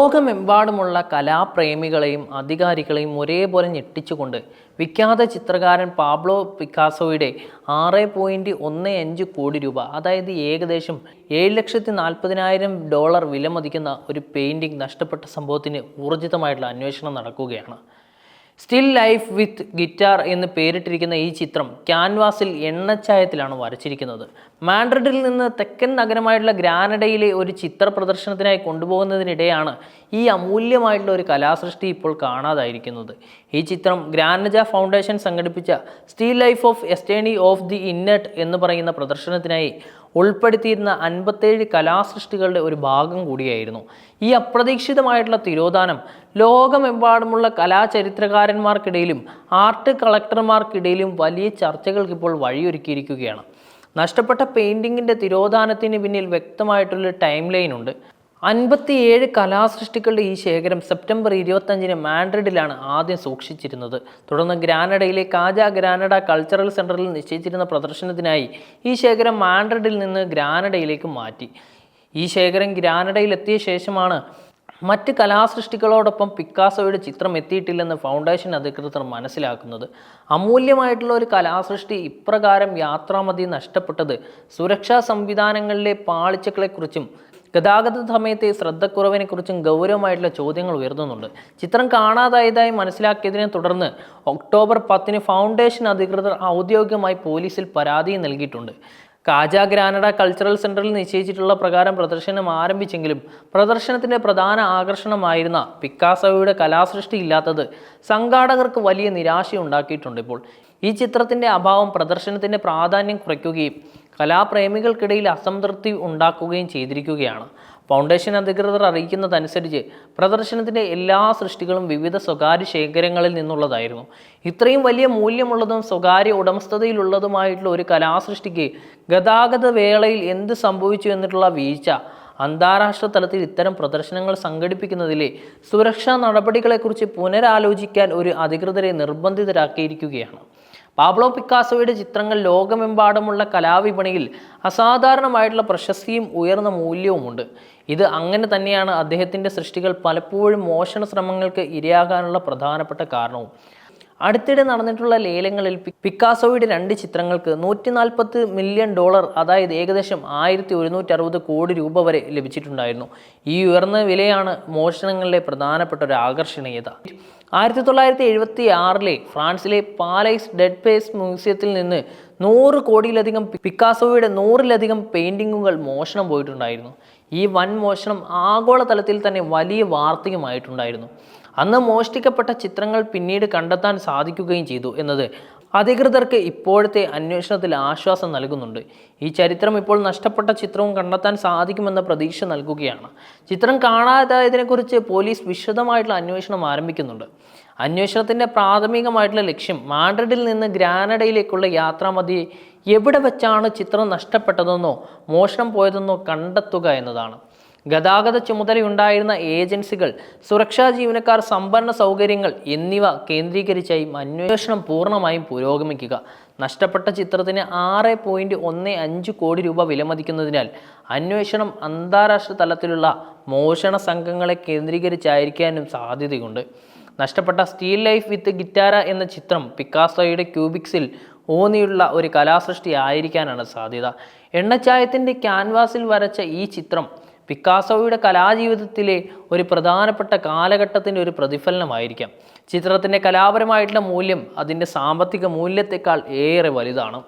ലോകമെമ്പാടുമുള്ള കലാപ്രേമികളെയും അധികാരികളെയും ഒരേപോലെ ഞെട്ടിച്ചുകൊണ്ട് വിഖ്യാത ചിത്രകാരൻ പാബ്ലോ പിക്കാസോയുടെ ആറ് പോയിന്റ് ഒന്ന് അഞ്ച് കോടി രൂപ അതായത് ഏകദേശം ഏഴ് ലക്ഷത്തി നാൽപ്പതിനായിരം ഡോളർ വിലമതിക്കുന്ന ഒരു പെയിന്റിംഗ് നഷ്ടപ്പെട്ട സംഭവത്തിന് ഊർജിതമായിട്ടുള്ള അന്വേഷണം നടക്കുകയാണ്. സ്റ്റിൽ ലൈഫ് വിത്ത് ഗിറ്റാർ എന്ന് പേരിട്ടിരിക്കുന്ന ഈ ചിത്രം ക്യാൻവാസിൽ എണ്ണച്ചായത്തിലാണ് വരച്ചിരിക്കുന്നത്. മാൻഡ്രിഡിൽ നിന്ന് തെക്കൻ നഗരമായിട്ടുള്ള ഗ്രാനഡയിലെ ഒരു ചിത്ര പ്രദർശനത്തിനായി കൊണ്ടുപോകുന്നതിനിടെയാണ് ഈ അമൂല്യമായിട്ടുള്ള ഒരു കലാസൃഷ്ടി ഇപ്പോൾ കാണാതായിരിക്കുന്നത്. ഈ ചിത്രം ഗ്രാനജ ഫൗണ്ടേഷൻ സംഘടിപ്പിച്ച സ്റ്റീൽ ലൈഫ് ഓഫ് എസ്റ്റേണി ഓഫ് ദി ഇന്നറ്റ് എന്ന് പറയുന്ന പ്രദർശനത്തിനായി ഉൾപ്പെടുത്തിയിരുന്ന അൻപത്തേഴ് കലാസൃഷ്ടികളുടെ ഒരു ഭാഗം കൂടിയായിരുന്നു. ഈ അപ്രതീക്ഷിതമായിട്ടുള്ള തിരോധാനം ലോകമെമ്പാടുമുള്ള കലാചരിത്രകാരന്മാർക്കിടയിലും ആർട്ട് കളക്ടർമാർക്കിടയിലും വലിയ ചർച്ചകൾക്ക് ഇപ്പോൾ വഴിയൊരുക്കിയിരിക്കുകയാണ്. നഷ്ടപ്പെട്ട പെയിന്റിങ്ങിന്റെ തിരോധാനത്തിന് പിന്നിൽ വ്യക്തമായിട്ടുള്ള ടൈം ലൈൻ ഉണ്ട് അൻപത്തിയേഴ് കലാസൃഷ്ടികളുടെ ഈ ശേഖരം സെപ്റ്റംബർ ഇരുപത്തഞ്ചിന് മാൻഡ്രിഡിലാണ് ആദ്യം സൂക്ഷിച്ചിരുന്നത്. തുടർന്ന് ഗ്രാനഡയിലെ കാജ ഗ്രാനഡ കൾച്ചറൽ സെന്ററിൽ നിശ്ചയിച്ചിരുന്ന പ്രദർശനത്തിനായി ഈ ശേഖരം മാൻഡ്രിഡിൽ നിന്ന് ഗ്രാനഡയിലേക്ക് മാറ്റി. ഈ ശേഖരം ഗ്രാനഡയിലെത്തിയ ശേഷമാണ് മറ്റ് കലാസൃഷ്ടികളോടൊപ്പം പിക്കാസോയുടെ ചിത്രം എത്തിയിട്ടില്ലെന്ന് ഫൗണ്ടേഷൻ അധികൃതർ മനസ്സിലാക്കുന്നത്. അമൂല്യമായിട്ടുള്ള ഒരു കലാസൃഷ്ടി ഇപ്രകാരം യാത്രാമതി നഷ്ടപ്പെട്ടത് സുരക്ഷാ സംവിധാനങ്ങളിലെ പാളിച്ചകളെക്കുറിച്ചും ഗതാഗത സമയത്തെ ശ്രദ്ധക്കുറവിനെക്കുറിച്ചും ഗൗരവമായിട്ടുള്ള ചോദ്യങ്ങൾ ഉയർത്തുന്നുണ്ട്. ചിത്രം കാണാതായതായി മനസ്സിലാക്കിയതിനെ തുടർന്ന് ഒക്ടോബർ പത്തിന് ഫൗണ്ടേഷൻ അധികൃതർ ഔദ്യോഗികമായി പോലീസിൽ പരാതി നൽകിയിട്ടുണ്ട്. കാജ ഗ്രാനഡ കൾച്ചറൽ സെന്ററിൽ നിശ്ചയിച്ചിട്ടുള്ള പ്രകാരം പ്രദർശനം ആരംഭിച്ചെങ്കിലും പ്രദർശനത്തിന്റെ പ്രധാന ആകർഷണമായിരുന്ന പിക്കാസോയുടെ കലാസൃഷ്ടി ഇല്ലാത്തത് സംഘാടകർക്ക് വലിയ നിരാശയുണ്ടാക്കിയിട്ടുണ്ട് ഇപ്പോൾ. ഈ ചിത്രത്തിന്റെ അഭാവം പ്രദർശനത്തിന്റെ പ്രാധാന്യം കുറയ്ക്കുകയും കലാപ്രേമികൾക്കിടയിൽ അസംതൃപ്തി ഉണ്ടാക്കുകയും ചെയ്തിരിക്കുകയാണ്. ഫൗണ്ടേഷൻ അധികൃതർ അറിയിക്കുന്നതനുസരിച്ച് പ്രദർശനത്തിന്റെ എല്ലാ സൃഷ്ടികളും വിവിധ സ്വകാര്യ ശേഖരങ്ങളിൽ നിന്നുള്ളതായിരുന്നു. ഇത്രയും വലിയ മൂല്യമുള്ളതും സ്വകാര്യ ഉടമസ്ഥതയിലുള്ളതുമായിട്ടുള്ള ഒരു കലാസൃഷ്ടിക്ക് ഗതാഗത വേളയിൽ എന്ത് സംഭവിച്ചു എന്നിട്ടുള്ള വീഴ്ച അന്താരാഷ്ട്ര തലത്തിൽ ഇത്തരം പ്രദർശനങ്ങൾ സംഘടിപ്പിക്കുന്നതിലെ സുരക്ഷാ നടപടികളെക്കുറിച്ച് പുനരാലോചിക്കാൻ ഒരു അധികൃതരെ നിർബന്ധിതരാക്കിയിരിക്കുകയാണ്. പാബ്ലോ പിക്കാസോയുടെ ചിത്രങ്ങൾ ലോകമെമ്പാടുമുള്ള കലാവിപണിയിൽ അസാധാരണമായിട്ടുള്ള പ്രശസ്തിയും ഉയർന്ന മൂല്യവുമുണ്ട്. ഇത് അങ്ങനെ തന്നെയാണ് അദ്ദേഹത്തിന്റെ സൃഷ്ടികൾ പലപ്പോഴും മോഷണ ശ്രമങ്ങൾക്ക് ഇരയാകാനുള്ള പ്രധാനപ്പെട്ട കാരണവും. അടുത്തിടെ നടന്നിട്ടുള്ള ലേലങ്ങളിൽ പിക്കാസോയുടെ രണ്ട് ചിത്രങ്ങൾക്ക് നൂറ്റി നാൽപ്പത് മില്യൺ ഡോളർ അതായത് ഏകദേശം ആയിരത്തി ഒരുന്നൂറ്റി അറുപത് കോടി രൂപ വരെ ലഭിച്ചിട്ടുണ്ടായിരുന്നു. ഈ ഉയർന്ന വിലയാണ് മോഷണങ്ങളിലെ പ്രധാനപ്പെട്ട ഒരു ആകർഷണീയത. ആയിരത്തി തൊള്ളായിരത്തി എഴുപത്തി ആറിലെ ഫ്രാൻസിലെ പാലൈസ് ഡെഡ് പേസ് മ്യൂസിയത്തിൽ നിന്ന് നൂറ് കോടിയിലധികം പിക്കാസോയുടെ നൂറിലധികം പെയിന്റിങ്ങുകൾ മോഷണം പോയിട്ടുണ്ടായിരുന്നു. ഈ വൻ മോഷണം ആഗോളതലത്തിൽ തന്നെ വലിയ വാർത്തയുമായിട്ടുണ്ടായിരുന്നു. അന്ന് മോഷ്ടിക്കപ്പെട്ട ചിത്രങ്ങൾ പിന്നീട് കണ്ടെത്താൻ സാധിക്കുകയും ചെയ്തു എന്നത് അധികൃതർക്ക് ഇപ്പോഴത്തെ അന്വേഷണത്തിൽ ആശ്വാസം നൽകുന്നുണ്ട്. ഈ ചരിത്രം ഇപ്പോൾ നഷ്ടപ്പെട്ട ചിത്രവും കണ്ടെത്താൻ സാധിക്കുമെന്ന പ്രതീക്ഷ നൽകുകയാണ്. ചിത്രം കാണാതായതിനെക്കുറിച്ച് പോലീസ് വിശദമായിട്ടുള്ള അന്വേഷണം ആരംഭിക്കുന്നുണ്ട്. അന്വേഷണത്തിന്റെ പ്രാഥമികമായിട്ടുള്ള ലക്ഷ്യം മാഡ്രിഡിൽ നിന്ന് ഗ്രാനഡയിലേക്കുള്ള യാത്രാമതി എവിടെ വെച്ചാണ് ചിത്രം നഷ്ടപ്പെട്ടതെന്നോ മോഷണം പോയതെന്നോ കണ്ടെത്തുക എന്നതാണ്. ഗതാഗത ചുമതലയുണ്ടായിരുന്ന ഏജൻസികൾ സുരക്ഷാ ജീവനക്കാർ സംഭരണ സൗകര്യങ്ങൾ എന്നിവ കേന്ദ്രീകരിച്ചായി അന്വേഷണം പൂർണമായും പുരോഗമിക്കുക. നഷ്ടപ്പെട്ട ചിത്രത്തിന് ആറ് പോയിന്റ് ഒന്ന് അഞ്ച് കോടി രൂപ വിലമതിക്കുന്നതിനാൽ അന്വേഷണം അന്താരാഷ്ട്ര തലത്തിലുള്ള മോഷണ സംഘങ്ങളെ കേന്ദ്രീകരിച്ചായിരിക്കാനും സാധ്യതയുണ്ട്. നഷ്ടപ്പെട്ട സ്റ്റീൽ ലൈഫ് വിത്ത് ഗിറ്റാര എന്ന ചിത്രം പിക്കാസോയുടെ ക്യൂബിക്സിൽ ഊന്നിയുള്ള ഒരു കലാസൃഷ്ടി ആയിരിക്കാനാണ് സാധ്യത. എണ്ണച്ചായത്തിന്റെ ക്യാൻവാസിൽ വരച്ച ഈ ചിത്രം പിക്കാസോയുടെ കലാജീവിതത്തിലെ ഒരു പ്രധാനപ്പെട്ട കാലഘട്ടത്തിന്റെ ഒരു പ്രതിഫലനമായിരിക്കാം. ചിത്രത്തിന്റെ കലാപരമായിട്ടുള്ള മൂല്യം അതിന്റെ സാമ്പത്തിക മൂല്യത്തെക്കാൾ ഏറെ വലുതാണ്.